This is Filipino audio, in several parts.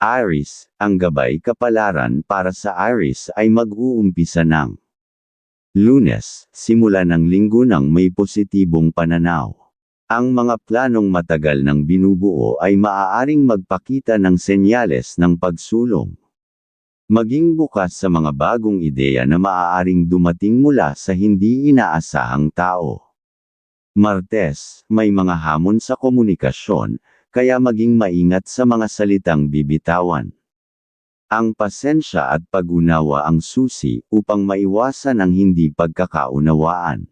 Aris, ang gabay kapalaran para sa Aris ay mag-uumpisa ng Lunes, simula ng linggo ng may positibong pananaw. Ang mga planong matagal ng binubuo ay maaaring magpakita ng senyales ng pagsulong. Maging bukas sa mga bagong ideya na maaaring dumating mula sa hindi inaasahang tao. Martes, may mga hamon sa komunikasyon, kaya maging maingat sa mga salitang bibitawan. Ang pasensya at pag-unawa ang susi upang maiwasan ang hindi pagkakaunawaan.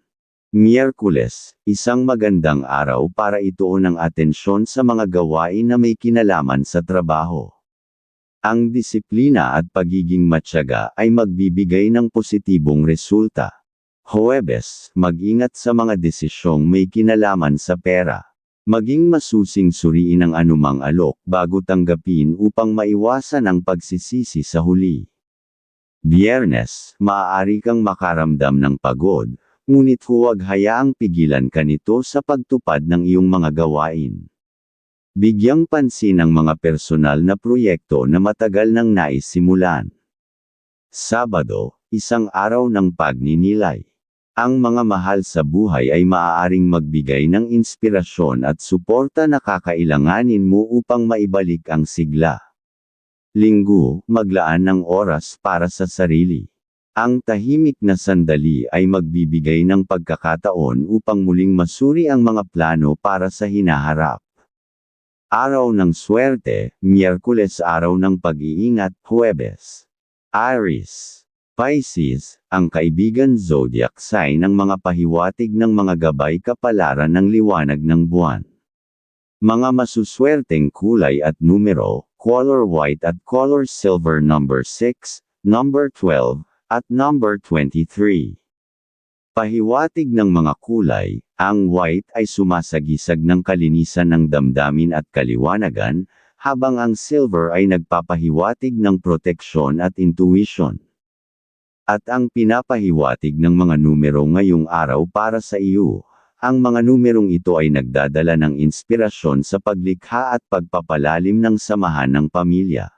Miyerkules, isang magandang araw para ituon ang atensyon sa mga gawain na may kinalaman sa trabaho. Ang disiplina at pagiging matyaga ay magbibigay ng positibong resulta. Huwebes, mag-ingat sa mga desisyong may kinalaman sa pera. Maging masusing suriin ang anumang alok bago tanggapin upang maiwasan ang pagsisisi sa huli. Biyernes, maaari kang makaramdam ng pagod, ngunit huwag hayaang pigilan ka nito sa pagtupad ng iyong mga gawain. Bigyang pansin ang mga personal na proyekto na matagal nang naisimulan. Sabado, isang araw ng pagninilay. Ang mga mahal sa buhay ay maaaring magbigay ng inspirasyon at suporta na kakailanganin mo upang maibalik ang sigla. Linggo, maglaan ng oras para sa sarili. Ang tahimik na sandali ay magbibigay ng pagkakataon upang muling masuri ang mga plano para sa hinaharap. Araw ng swerte, Miyerkules araw ng pag-iingat, Huwebes. Aries. Pisces, ang kaibigan zodiac sign ng mga pahiwatig ng mga gabay kapalaran ng liwanag ng buwan. Mga masuswerteng kulay at numero, color white at color silver number 6, number 12, at number 23. Pahiwatig ng mga kulay, ang white ay sumasagisag ng kalinisan ng damdamin at kaliwanagan, habang ang silver ay nagpapahiwatig ng proteksyon at intuition. At ang pinapahiwatig ng mga numero ngayong araw para sa iyo, ang mga numerong ito ay nagdadala ng inspirasyon sa paglikha at pagpapalalim ng samahan ng pamilya.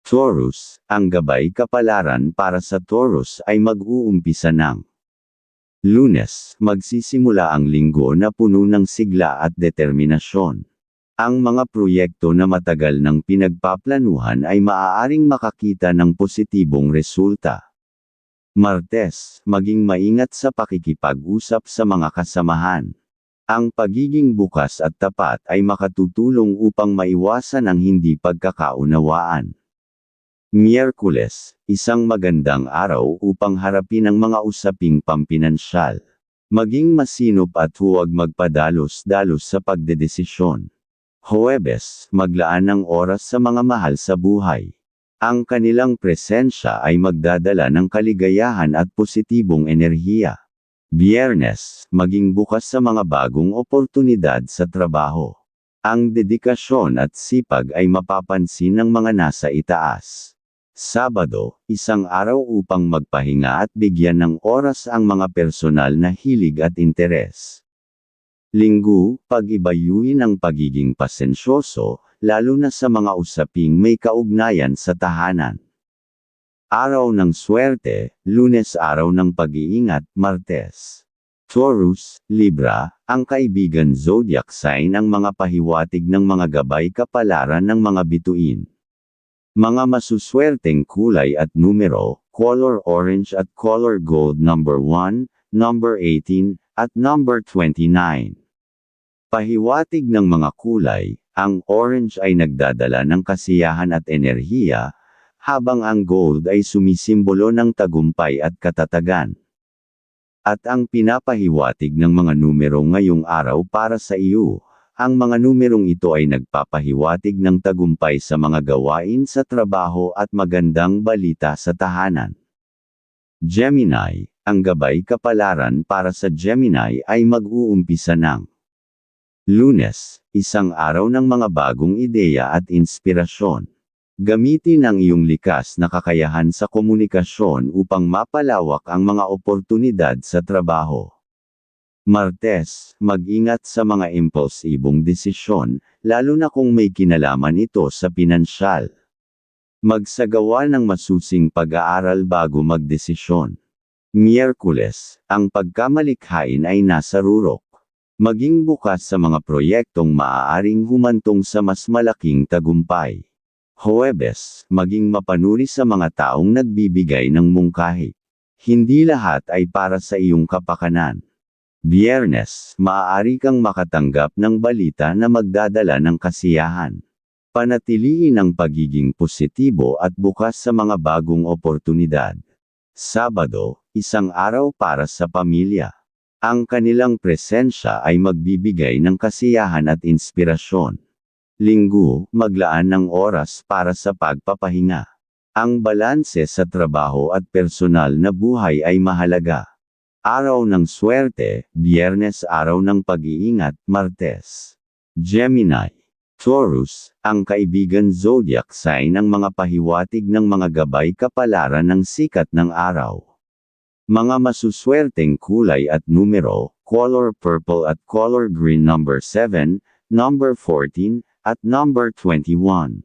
Taurus, ang gabay kapalaran para sa Taurus ay mag-uumpisa ng Lunes, magsisimula ang linggo na puno ng sigla at determinasyon. Ang mga proyekto na matagal ng pinagpaplanuhan ay maaaring makakita ng positibong resulta. Martes, maging maingat sa pakikipag-usap sa mga kasamahan. Ang pagiging bukas at tapat ay makatutulong upang maiwasan ang hindi pagkakaunawaan. Miyerkules, isang magandang araw upang harapin ang mga usaping pampinansyal. Maging masinop at huwag magpadalos-dalos sa pagdedesisyon. Huwebes, maglaan ng oras sa mga mahal sa buhay. Ang kanilang presensya ay magdadala ng kaligayahan at positibong enerhiya. Biyernes, maging bukas sa mga bagong oportunidad sa trabaho. Ang dedikasyon at sipag ay mapapansin ng mga nasa itaas. Sabado, isang araw upang magpahinga at bigyan ng oras ang mga personal na hilig at interes. Linggo, pag-ibayuin ang pagiging pasensyoso, lalo na sa mga usaping may kaugnayan sa tahanan. Araw ng swerte, lunes araw ng pag-iingat, martes. Taurus, Libra, ang kaibigan zodiac sign ang mga pahiwatig ng mga gabay kapalaran ng mga bituin. Mga masuswerteng kulay at numero, color orange at color gold number 1, number 18, at number 29. Pahiwatig ng mga kulay, ang orange ay nagdadala ng kasiyahan at enerhiya, habang ang gold ay sumisimbolo ng tagumpay at katatagan. At ang pinapahiwatig ng mga numero ngayong araw para sa iyo, ang mga numerong ito ay nagpapahiwatig ng tagumpay sa mga gawain sa trabaho at magandang balita sa tahanan. Gemini, ang gabay kapalaran para sa Gemini ay mag-uumpisa ng Lunes, isang araw ng mga bagong ideya at inspirasyon. Gamitin ang iyong likas na kakayahan sa komunikasyon upang mapalawak ang mga oportunidad sa trabaho. Martes, mag-ingat sa mga impulsibong desisyon, lalo na kung may kinalaman ito sa pinansyal. Magsagawa ng masusing pag-aaral bago magdesisyon. Miyerkules, ang pagkamalikhain ay nasa rurok. Maging bukas sa mga proyektong maaaring humantong sa mas malaking tagumpay. Huwebes, maging mapanuri sa mga taong nagbibigay ng mungkahi. Hindi lahat ay para sa iyong kapakanan. Biyernes, maaari kang makatanggap ng balita na magdadala ng kasiyahan. Panatiliin ang pagiging positibo at bukas sa mga bagong oportunidad. Sabado, isang araw para sa pamilya. Ang kanilang presensya ay magbibigay ng kasiyahan at inspirasyon. Linggo, maglaan ng oras para sa pagpapahinga. Ang balanse sa trabaho at personal na buhay ay mahalaga. Araw ng swerte, biyernes araw ng pag-iingat, martes. Gemini. Taurus, ang kaibigan zodiac sign ng mga pahiwatig ng mga gabay kapalaran ng sikat ng araw. Mga masuswerteng kulay at numero, color purple at color green number 7, number 14, at number 21.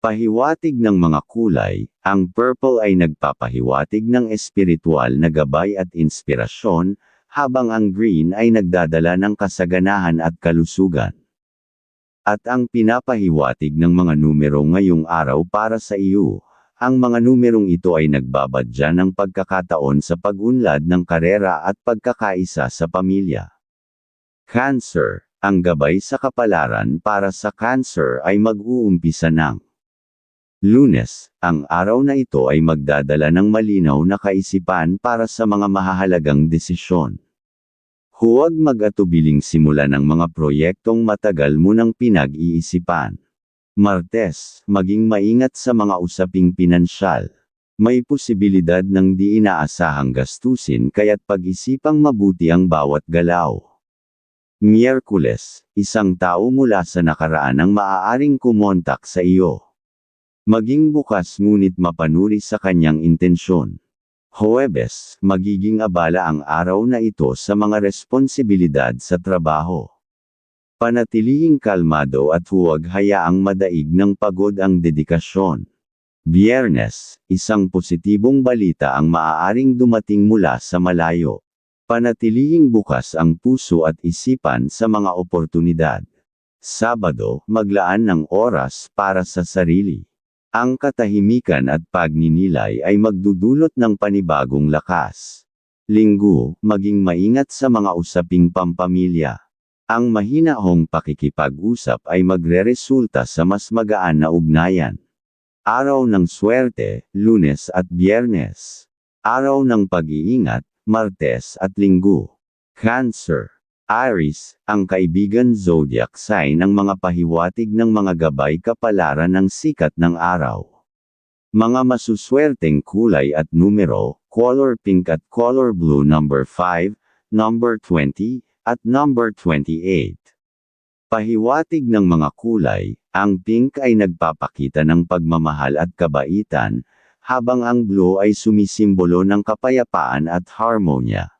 Pahiwatig ng mga kulay, ang purple ay nagpapahiwatig ng espiritual na gabay at inspirasyon, habang ang green ay nagdadala ng kasaganahan at kalusugan. At ang pinapahiwatig ng mga numero ngayong araw para sa iyo, ang mga numerong ito ay nagbabadya ng pagkakataon sa pag-unlad ng karera at pagkakaisa sa pamilya. Cancer, ang gabay sa kapalaran para sa Cancer ay mag-uumpisa ng Lunes, ang araw na ito ay magdadala ng malinaw na kaisipan para sa mga mahahalagang desisyon. Huwag mag-atubiling simula ng mga proyektong matagal mo nang pinag-iisipan. Martes, maging maingat sa mga usaping pinansyal. May posibilidad ng di inaasahang gastusin kaya't pag-isipang mabuti ang bawat galaw. Miyerkules, isang tao mula sa nakaraan ang maaaring kumontak sa iyo. Maging bukas ngunit mapanuri sa kanyang intensyon. Huwebes, magiging abala ang araw na ito sa mga responsibilidad sa trabaho. Panatilihing kalmado at huwag hayaang madaig ng pagod ang dedikasyon. Biyernes, isang positibong balita ang maaaring dumating mula sa malayo. Panatilihing bukas ang puso at isipan sa mga oportunidad. Sabado, maglaan ng oras para sa sarili. Ang katahimikan at pagninilay ay magdudulot ng panibagong lakas. Linggo, maging maingat sa mga usaping pampamilya. Ang mahinahong pakikipag-usap ay magreresulta sa mas magaan na ugnayan. Araw ng swerte, lunes at biyernes. Araw ng pag-iingat, martes at linggo. Cancer. Aries, ang kaibigan zodiac sign ng mga pahiwatig ng mga gabay kapalaran ng sikat ng araw. Mga masuswerteng kulay at numero, color pink at color blue number 5, number 20, at number 28. Pahiwatig ng mga kulay, ang pink ay nagpapakita ng pagmamahal at kabaitan, habang ang blue ay sumisimbolo ng kapayapaan at harmonya.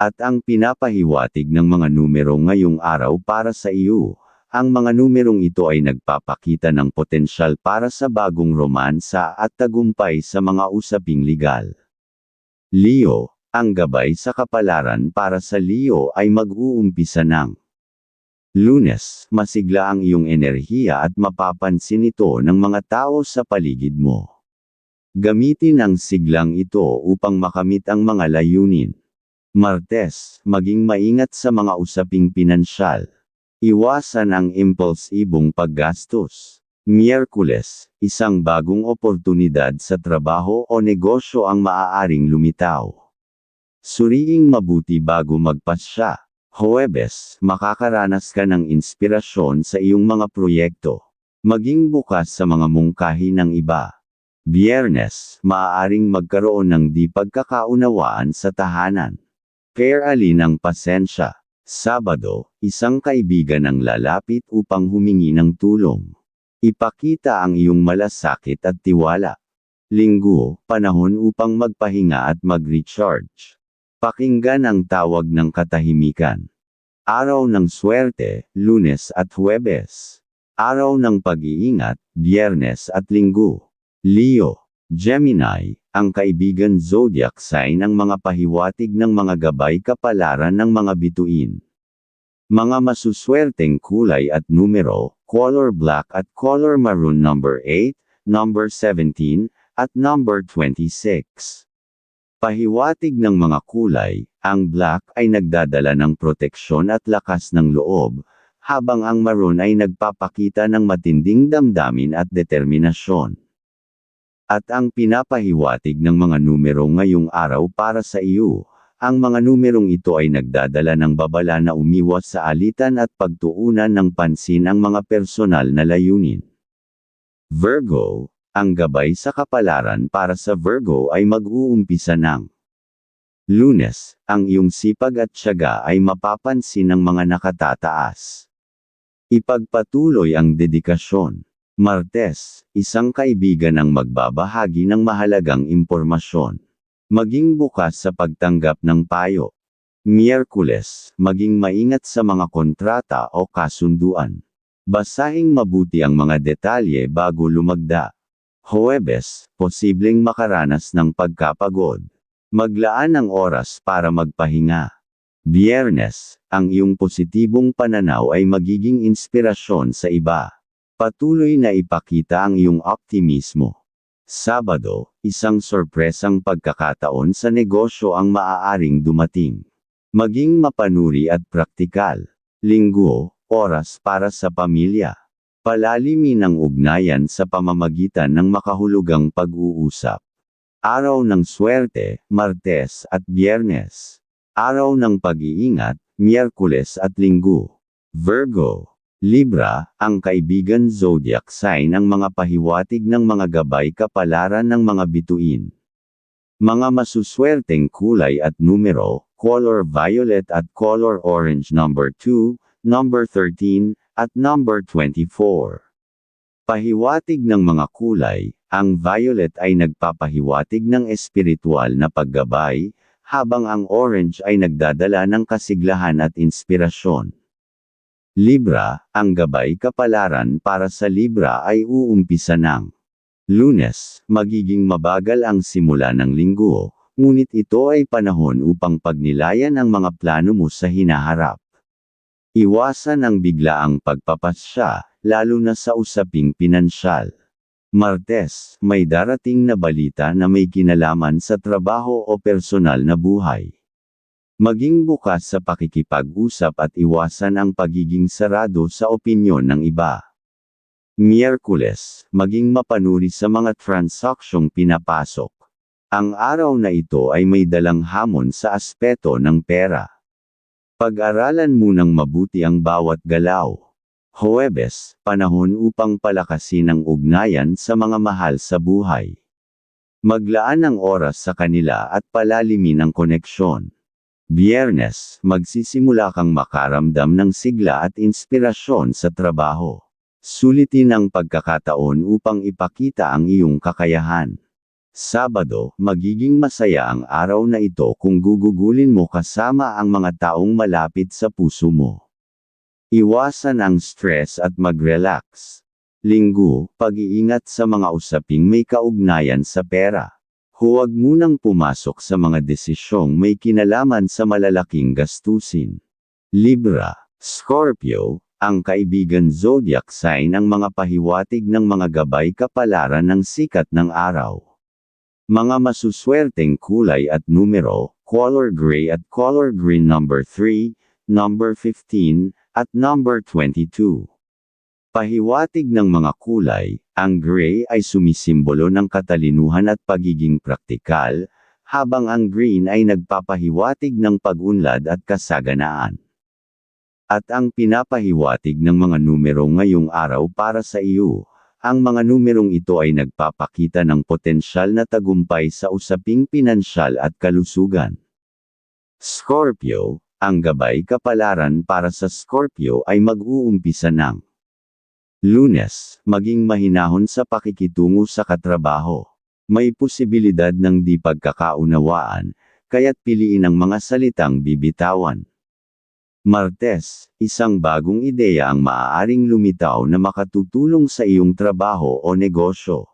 At ang pinapahiwatig ng mga numero ngayong araw para sa iyo, ang mga numerong ito ay nagpapakita ng potensyal para sa bagong romansa at tagumpay sa mga usaping legal. Leo, ang gabay sa kapalaran para sa Leo ay mag-uumpisa ng Lunes, masigla ang iyong enerhiya at mapapansin ito ng mga tao sa paligid mo. Gamitin ang siglang ito upang makamit ang mga layunin. Martes, maging maingat sa mga usaping pinansyal. Iwasan ang impulsibong paggastos. Miyerkules, isang bagong oportunidad sa trabaho o negosyo ang maaaring lumitaw. Suriing mabuti bago magpasya. Huwebes, makakaranas ka ng inspirasyon sa iyong mga proyekto. Maging bukas sa mga mungkahi ng iba. Biyernes, maaaring magkaroon ng di pagkakaunawaan sa tahanan. Fair alin ang pasensya. Sabado, isang kaibigan ang lalapit upang humingi ng tulong. Ipakita ang iyong malasakit at tiwala. Linggo, panahon upang magpahinga at mag-recharge. Pakinggan ang tawag ng katahimikan. Araw ng swerte, lunes at huwebes. Araw ng pag-iingat, biyernes at linggo. Leo, Gemini, ang kaibigan zodiac sign ang mga pahiwatig ng mga gabay kapalaran ng mga bituin. Mga masuswerteng kulay at numero, color black at color maroon number 8, number 17, at number 26. Pahiwatig ng mga kulay, ang black ay nagdadala ng proteksyon at lakas ng loob, habang ang maroon ay nagpapakita ng matinding damdamin at determinasyon. At ang pinapahiwatig ng mga numero ngayong araw para sa iyo, ang mga numerong ito ay nagdadala ng babala na umiwas sa alitan at pagtuunan ng pansin ang mga personal na layunin. Virgo, ang gabay sa kapalaran para sa Virgo ay mag-uumpisa ng Lunes, ang iyong sipag at tiyaga ay mapapansin ng mga nakatataas. Ipagpatuloy ang dedikasyon. Martes, isang kaibigan ang magbabahagi ng mahalagang impormasyon. Maging bukas sa pagtanggap ng payo. Miyerkules, maging maingat sa mga kontrata o kasunduan. Basahing mabuti ang mga detalye bago lumagda. Huwebes, posibleng makaranas ng pagkapagod. Maglaan ng oras para magpahinga. Biyernes, ang iyong positibong pananaw ay magiging inspirasyon sa iba. Patuloy na ipakita ang iyong optimismo. Sabado, isang sorpresang pagkakataon sa negosyo ang maaaring dumating. Maging mapanuri at praktikal. Linggo, oras para sa pamilya. Palalimin ang ugnayan sa pamamagitan ng makahulugang pag-uusap. Araw ng swerte, Martes at Biyernes. Araw ng pag-iingat, Miyerkules at Linggo. Virgo, Libra, ang kaibigan zodiac sign ang mga pahiwatig ng mga gabay kapalaran ng mga bituin. Mga masuswerteng kulay at numero, color violet at color orange number 2, number 13, at number 24. Pahiwatig ng mga kulay, ang violet ay nagpapahiwatig ng espiritual na paggabay, habang ang orange ay nagdadala ng kasiglahan at inspirasyon. Libra, ang gabay kapalaran para sa Libra ay uumpisa ng Lunes, magiging mabagal ang simula ng linggo, ngunit ito ay panahon upang pagnilayan ang mga plano mo sa hinaharap. Iwasan ang biglaang pagpapasya, lalo na sa usaping pinansyal. Martes, may darating na balita na may kinalaman sa trabaho o personal na buhay. Maging bukas sa pakikipag-usap at iwasan ang pagiging sarado sa opinyon ng iba. Miyerkules, maging mapanuri sa mga transaksyong pinapasok. Ang araw na ito ay may dalang hamon sa aspeto ng pera. Pag-aralan munang mabuti ang bawat galaw. Huwebes, panahon upang palakasin ang ugnayan sa mga mahal sa buhay. Maglaan ng oras sa kanila at palalimin ang koneksyon. Biyernes, magsisimula kang makaramdam ng sigla at inspirasyon sa trabaho. Sulitin ang pagkakataon upang ipakita ang iyong kakayahan. Sabado, magiging masaya ang araw na ito kung gugugulin mo kasama ang mga taong malapit sa puso mo. Iwasan ang stress at mag-relax. Linggo, pag-iingat sa mga usaping may kaugnayan sa pera. Huwag munang pumasok sa mga desisyong may kinalaman sa malalaking gastusin. Libra, Scorpio, ang kaibigan zodiac sign ang mga pahiwatig ng mga gabay kapalaran ng sikat ng araw. Mga masuswerteng kulay at numero, color gray at color green number 3, number 15, at number 22. Pahiwatig ng mga kulay, ang gray ay sumisimbolo ng katalinuhan at pagiging praktikal, habang ang green ay nagpapahiwatig ng pag-unlad at kasaganaan. At ang pinapahiwatig ng mga numero ngayong araw para sa iyo, ang mga numerong ito ay nagpapakita ng potensyal na tagumpay sa usaping pinansyal at kalusugan. Scorpio, ang gabay kapalaran para sa Scorpio ay mag-uumpisa ng Lunes, maging mahinahon sa pakikitungo sa katrabaho. May posibilidad ng di pagkakaunawaan, kaya't piliin ang mga salitang bibitawan. Martes, isang bagong ideya ang maaaring lumitaw na makatutulong sa iyong trabaho o negosyo.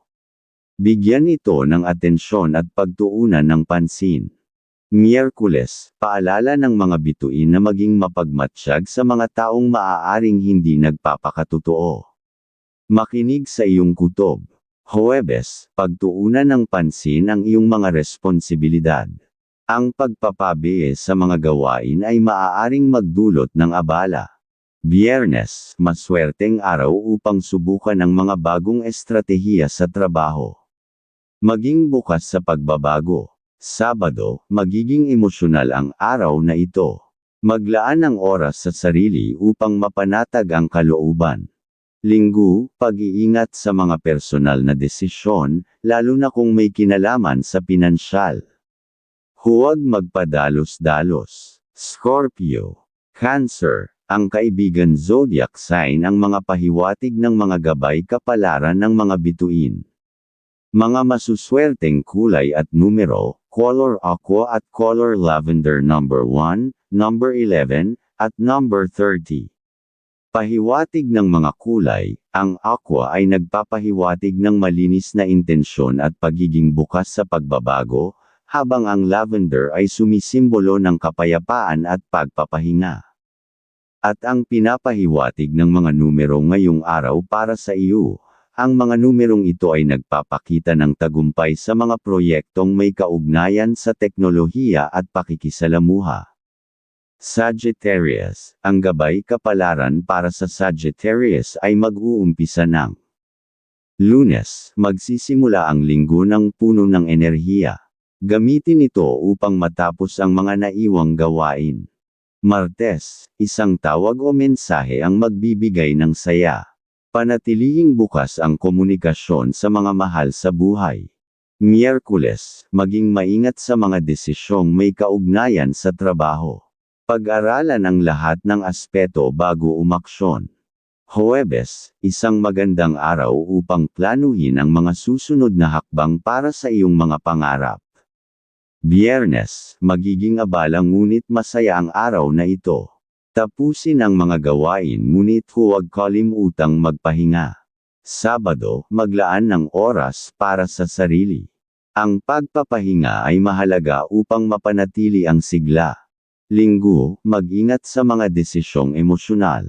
Bigyan ito ng atensyon at pagtuunan ng pansin. Miyerkules, paalala ng mga bituin na maging mapagmatsyag sa mga taong maaaring hindi nagpapakatotoo. Makinig sa iyong kutob. Huwebes, pagtuunan ng pansin ang iyong mga responsibilidad. Ang pagpapabiye sa mga gawain ay maaaring magdulot ng abala. Biyernes, maswerteng araw upang subukan ang mga bagong estratehiya sa trabaho. Maging bukas sa pagbabago. Sabado, magiging emosyonal ang araw na ito. Maglaan ng oras sa sarili upang mapanatag ang kalooban. Linggo, pag-iingat sa mga personal na desisyon, lalo na kung may kinalaman sa pinansyal. Huwag magpadalos-dalos. Scorpio. Cancer. Ang kaibigan zodiac sign ang mga pahiwatig ng mga gabay kapalaran ng mga bituin. Mga masuswerteng kulay at numero, color aqua at color lavender number 1, number 11, at number 30. Pahiwatig ng mga kulay, ang aqua ay nagpapahiwatig ng malinis na intensyon at pagiging bukas sa pagbabago, habang ang lavender ay sumisimbolo ng kapayapaan at pagpapahinga. At ang pinapahiwatig ng mga numero ngayong araw para sa iyo, ang mga numerong ito ay nagpapakita ng tagumpay sa mga proyektong may kaugnayan sa teknolohiya at pakikisalamuha. Sagittarius, ang gabay kapalaran para sa Sagittarius ay mag-uumpisa ng Lunes, magsisimula ang linggo ng puno ng enerhiya. Gamitin ito upang matapos ang mga naiwang gawain. Martes, isang tawag o mensahe ang magbibigay ng saya. Panatilihing bukas ang komunikasyon sa mga mahal sa buhay. Miyerkules, maging maingat sa mga desisyong may kaugnayan sa trabaho. Pag-aralan ang lahat ng aspeto bago umaksyon. Huwebes, isang magandang araw upang planuhin ang mga susunod na hakbang para sa iyong mga pangarap. Biyernes, magiging abala ngunit masaya ang araw na ito. Tapusin ang mga gawain ngunit huwag kalimutang magpahinga. Sabado, maglaan ng oras para sa sarili. Ang pagpapahinga ay mahalaga upang mapanatili ang sigla. Linggo, mag-ingat sa mga desisyong emosyonal.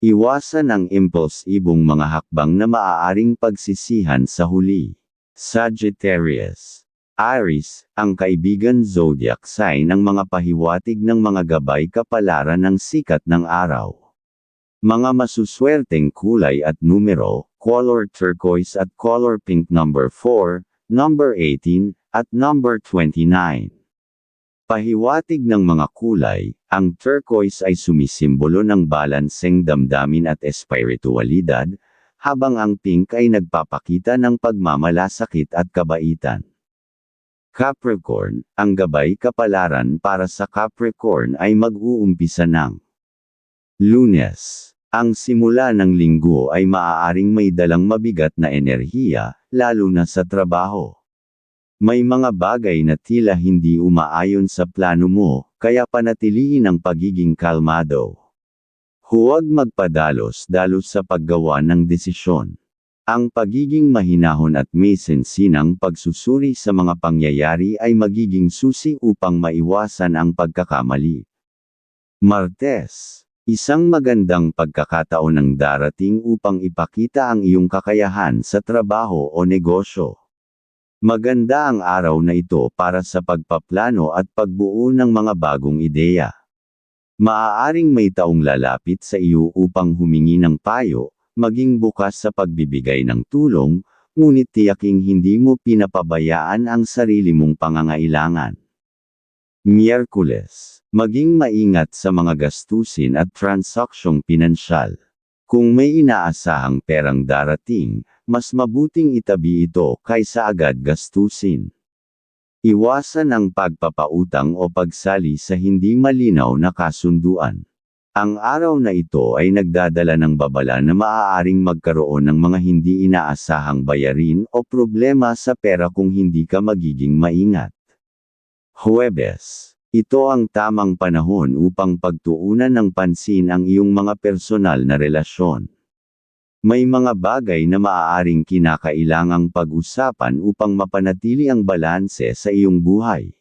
Iwasan ang impulsibong mga hakbang na maaaring pagsisihan sa huli. Sagittarius Aries, ang kaibigan zodiac sign ng mga pahiwatig ng mga gabay kapalaran ng sikat ng araw. Mga masuswerteng kulay at numero, color turquoise at color pink number 4, number 18, at number 29. Pahiwatig ng mga kulay, ang turquoise ay sumisimbolo ng balanseng damdamin at espiritualidad, habang ang pink ay nagpapakita ng pagmamalasakit at kabaitan. Capricorn, ang gabay kapalaran para sa Capricorn ay mag-uumpisa ng Lunes. Ang simula ng linggo ay maaaring may dalang mabigat na enerhiya, lalo na sa trabaho. May mga bagay na tila hindi umaayon sa plano mo, kaya panatilihin ang pagiging kalmado. Huwag magpadalos-dalos sa paggawa ng desisyon. Ang pagiging mahinahon at may sensinang pagsusuri sa mga pangyayari ay magiging susi upang maiwasan ang pagkakamali. Martes, isang magandang pagkakataon ang darating upang ipakita ang iyong kakayahan sa trabaho o negosyo. Maganda ang araw na ito para sa pagpaplano at pagbuo ng mga bagong ideya. Maaaring may taong lalapit sa iyo upang humingi ng payo, maging bukas sa pagbibigay ng tulong, ngunit tiyaking hindi mo pinapabayaan ang sarili mong pangangailangan. Miyerkules, maging maingat sa mga gastusin at transaksyong pinansyal. Kung may inaasahang perang darating, mas mabuting itabi ito kaysa agad gastusin. Iwasan ang pagpapautang o pagsali sa hindi malinaw na kasunduan. Ang araw na ito ay nagdadala ng babala na maaaring magkaroon ng mga hindi inaasahang bayarin o problema sa pera kung hindi ka magiging maingat. Huwebes. Ito ang tamang panahon upang pagtuunan ng pansin ang iyong mga personal na relasyon. May mga bagay na maaaring kinakailangang pag-usapan upang mapanatili ang balanse sa iyong buhay.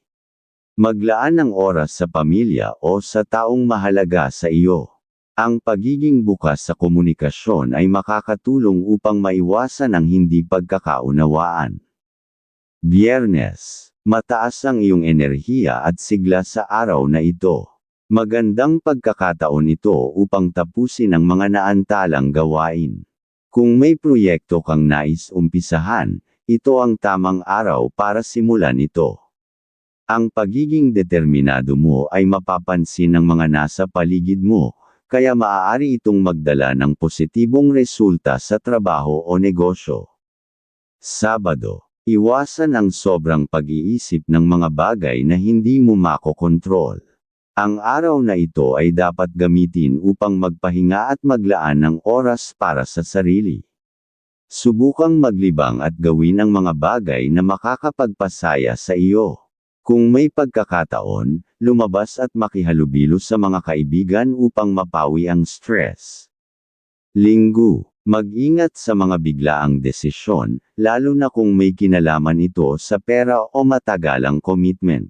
Maglaan ng oras sa pamilya o sa taong mahalaga sa iyo. Ang pagiging bukas sa komunikasyon ay makakatulong upang maiwasan ang hindi pagkakaunawaan. Biyernes. Mataas ang iyong enerhiya at sigla sa araw na ito. Magandang pagkakataon ito upang tapusin ang mga naantalang gawain. Kung may proyekto kang nais umpisahan, ito ang tamang araw para simulan ito. Ang pagiging determinado mo ay mapapansin ng mga nasa paligid mo, kaya maaari itong magdala ng positibong resulta sa trabaho o negosyo. Sabado, iwasan ang sobrang pag-iisip ng mga bagay na hindi mo makokontrol. Ang araw na ito ay dapat gamitin upang magpahinga at maglaan ng oras para sa sarili. Subukang maglibang at gawin ang mga bagay na makakapagpasaya sa iyo. Kung may pagkakataon, lumabas at makihalubilo sa mga kaibigan upang mapawi ang stress. Linggo, mag-ingat sa mga biglaang desisyon, lalo na kung may kinalaman ito sa pera o matagalang commitment.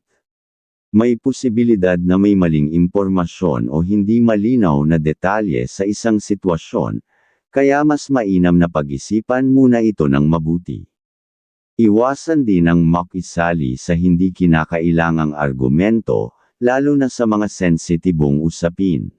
May posibilidad na may maling impormasyon o hindi malinaw na detalye sa isang sitwasyon, kaya mas mainam na pag-isipan muna ito ng mabuti. Iwasan din ang makisali sa hindi kinakailangang argumento, lalo na sa mga sensitibong usapin.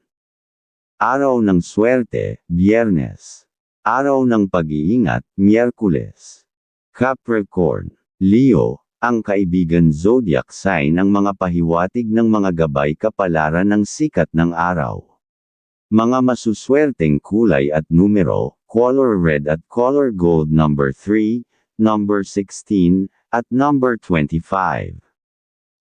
Araw ng swerte, Biyernes. Araw ng pag-iingat, Miyerkules. Capricorn, Leo, ang kaibigan zodiac sign ang mga pahiwatig ng mga gabay kapalaran ng sikat ng araw. Mga masuswerteng kulay at numero, color red at color gold number 3, number 16, at number 25.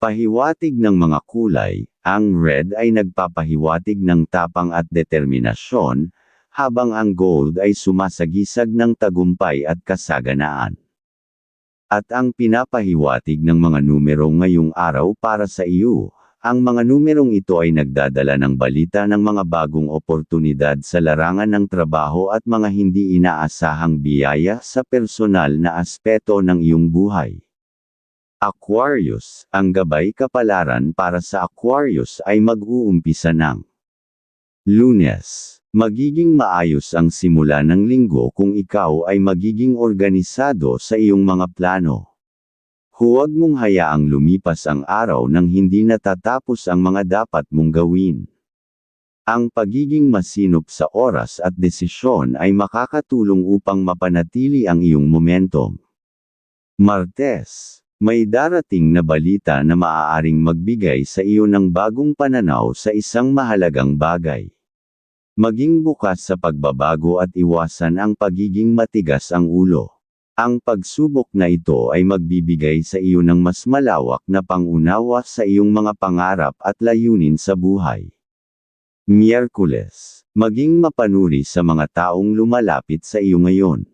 Pahiwatig ng mga kulay, ang red ay nagpapahiwatig ng tapang at determinasyon, habang ang gold ay sumasagisag ng tagumpay at kasaganaan. At ang pinapahiwatig ng mga numero ngayong araw para sa iyo, ang mga numerong ito ay nagdadala ng balita ng mga bagong oportunidad sa larangan ng trabaho at mga hindi inaasahang biyaya sa personal na aspeto ng iyong buhay. Aquarius, ang gabay kapalaran para sa Aquarius ay mag-uumpisa ng Lunes. Magiging maayos ang simula ng linggo kung ikaw ay magiging organisado sa iyong mga plano. Huwag mong hayaang lumipas ang araw nang hindi natatapos ang mga dapat mong gawin. Ang pagiging masinop sa oras at desisyon ay makakatulong upang mapanatili ang iyong momentum. Martes, may darating na balita na maaaring magbigay sa iyo ng bagong pananaw sa isang mahalagang bagay. Maging bukas sa pagbabago at iwasan ang pagiging matigas ang ulo. Ang pagsubok na ito ay magbibigay sa iyo ng mas malawak na pangunawa sa iyong mga pangarap at layunin sa buhay. Miyerkules, maging mapanuri sa mga taong lumalapit sa iyo ngayon.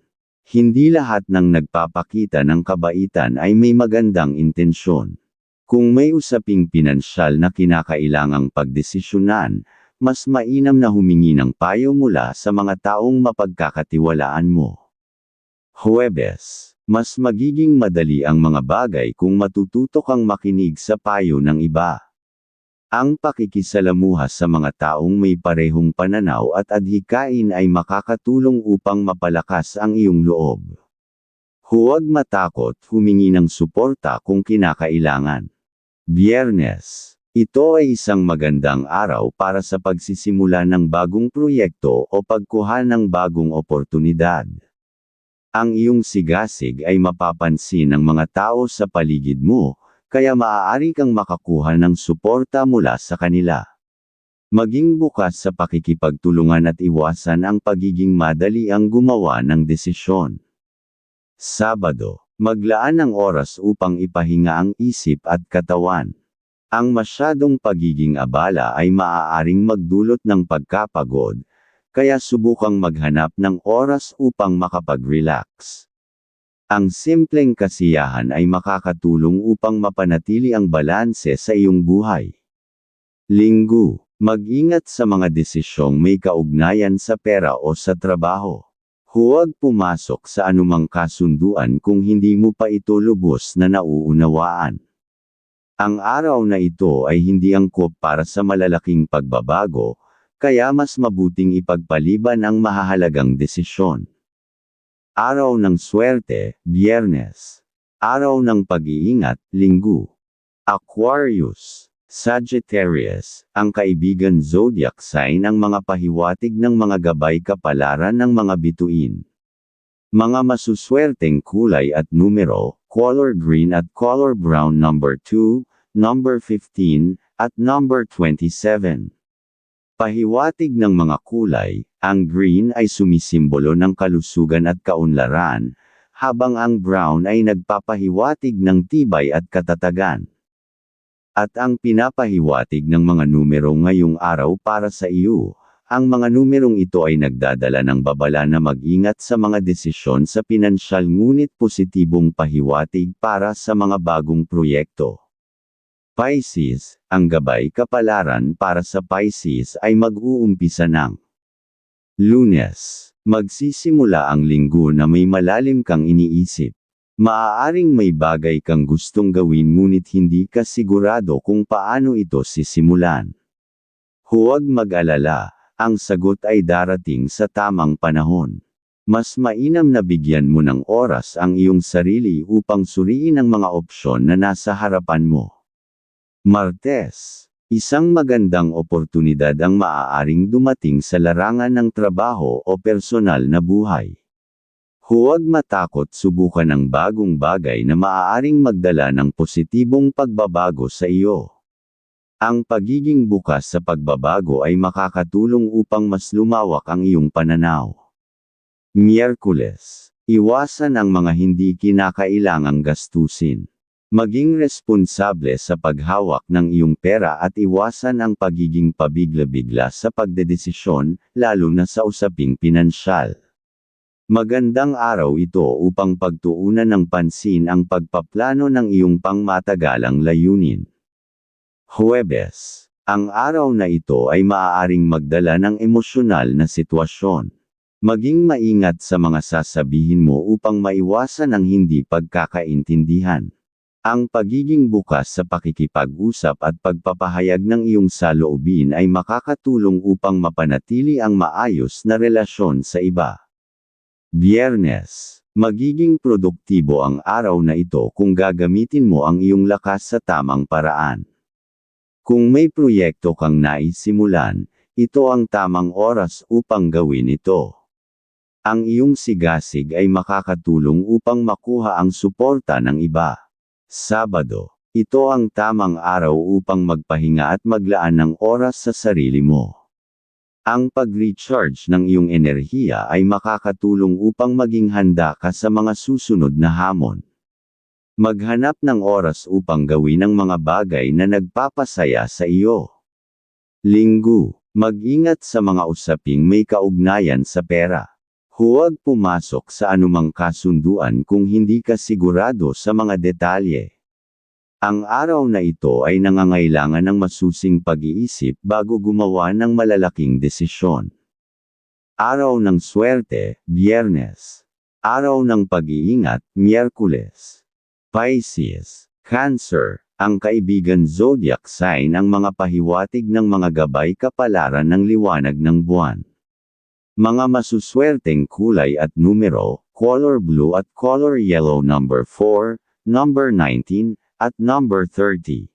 Hindi lahat ng nagpapakita ng kabaitan ay may magandang intensyon. Kung may usaping pinansyal na kinakailangang pagdesisyonan, mas mainam na humingi ng payo mula sa mga taong mapagkakatiwalaan mo. Huwebes. Mas magiging madali ang mga bagay kung matututo kang makinig sa payo ng iba. Ang pakikisalamuha sa mga taong may parehong pananaw at adhikain ay makakatulong upang mapalakas ang iyong loob. Huwag matakot humingi ng suporta kung kinakailangan. Biyernes. Ito ay isang magandang araw para sa pagsisimula ng bagong proyekto o pagkuha ng bagong oportunidad. Ang iyong sigasig ay mapapansin ng mga tao sa paligid mo, kaya maaari kang makakuha ng suporta mula sa kanila. Maging bukas sa pakikipagtulungan at iwasan ang pagiging madali ang gumawa ng desisyon. Sabado, maglaan ng oras upang ipahinga ang isip at katawan. Ang masyadong pagiging abala ay maaaring magdulot ng pagkapagod, kaya subukang maghanap ng oras upang makapag-relax. Ang simpleng kasiyahan ay makakatulong upang mapanatili ang balanse sa iyong buhay. Linggo, mag-ingat sa mga desisyong may kaugnayan sa pera o sa trabaho. Huwag pumasok sa anumang kasunduan kung hindi mo pa ito lubos na nauunawaan. Ang araw na ito ay hindi angkop para sa malalaking pagbabago, kaya mas mabuting ipagpaliban ang mahahalagang desisyon. Araw ng swerte, biyernes. Araw ng pag-iingat, linggo. Aquarius, Sagittarius, ang kaibigan zodiac sign ang mga pahiwatig ng mga gabay kapalaran ng mga bituin. Mga masuswerteng kulay at numero, color green at color brown number 2, number 15, at number 27. Pahiwatig ng mga kulay, ang green ay sumisimbolo ng kalusugan at kaunlaran, habang ang brown ay nagpapahiwatig ng tibay at katatagan. At ang pinapahiwatig ng mga numero ngayong araw para sa iyo, ang mga numerong ito ay nagdadala ng babala na mag-ingat sa mga desisyon sa pinansyal ngunit positibong pahiwatig para sa mga bagong proyekto. Pisces, ang gabay kapalaran para sa Pisces ay mag-uumpisa ng Lunes. Magsisimula ang linggo na may malalim kang iniisip. Maaaring may bagay kang gustong gawin ngunit hindi ka sigurado kung paano ito sisimulan. Huwag mag-alala, ang sagot ay darating sa tamang panahon. Mas mainam na bigyan mo ng oras ang iyong sarili upang suriin ang mga opsyon na nasa harapan mo. Martes. Isang magandang oportunidad ang maaaring dumating sa larangan ng trabaho o personal na buhay. Huwag matakot subukan ang bagong bagay na maaaring magdala ng positibong pagbabago sa iyo. Ang pagiging bukas sa pagbabago ay makakatulong upang mas lumawak ang iyong pananaw. Miyerkules. Iwasan ang mga hindi kinakailangang gastusin. Maging responsable sa paghawak ng iyong pera at iwasan ang pagiging pabigla-bigla sa pagdedesisyon, lalo na sa usaping pinansyal. Magandang araw ito upang pagtuunan ng pansin ang pagpaplano ng iyong pangmatagalang layunin. Huwebes. Ang araw na ito ay maaaring magdala ng emosyonal na sitwasyon. Maging maingat sa mga sasabihin mo upang maiwasan ang hindi pagkakaintindihan. Ang pagiging bukas sa pakikipag-usap at pagpapahayag ng iyong saloobin ay makakatulong upang mapanatili ang maayos na relasyon sa iba. Biyernes. Magiging produktibo ang araw na ito kung gagamitin mo ang iyong lakas sa tamang paraan. Kung may proyekto kang naisimulan, ito ang tamang oras upang gawin ito. Ang iyong sigasig ay makakatulong upang makuha ang suporta ng iba. Sabado. Ito ang tamang araw upang magpahinga at maglaan ng oras sa sarili mo. Ang pag-recharge ng iyong enerhiya ay makakatulong upang maging handa ka sa mga susunod na hamon. Maghanap ng oras upang gawin ang mga bagay na nagpapasaya sa iyo. Linggo, mag-ingat sa mga usaping may kaugnayan sa pera. Huwag pumasok sa anumang kasunduan kung hindi ka sigurado sa mga detalye. Ang araw na ito ay nangangailangan ng masusing pag-iisip bago gumawa ng malalaking desisyon. Araw ng swerte, Biyernes. Araw ng pag-iingat, Miyerkules. Pisces, Cancer, ang kaibigan zodiac sign ang mga pahiwatig ng mga gabay kapalaran ng liwanag ng buwan. Mga masuswerteng kulay at numero, color blue at color yellow number 4, number 19, at number 30.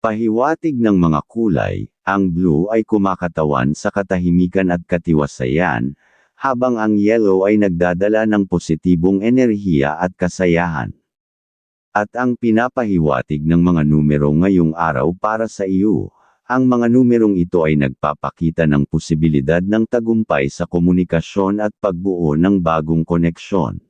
Pahiwatig ng mga kulay, ang blue ay kumakatawan sa katahimikan at katiwasayan, habang ang yellow ay nagdadala ng positibong enerhiya at kasayahan. At ang pinapahiwatig ng mga numero ngayong araw para sa iyo, ang mga numerong ito ay nagpapakita ng posibilidad ng tagumpay sa komunikasyon at pagbuo ng bagong koneksyon.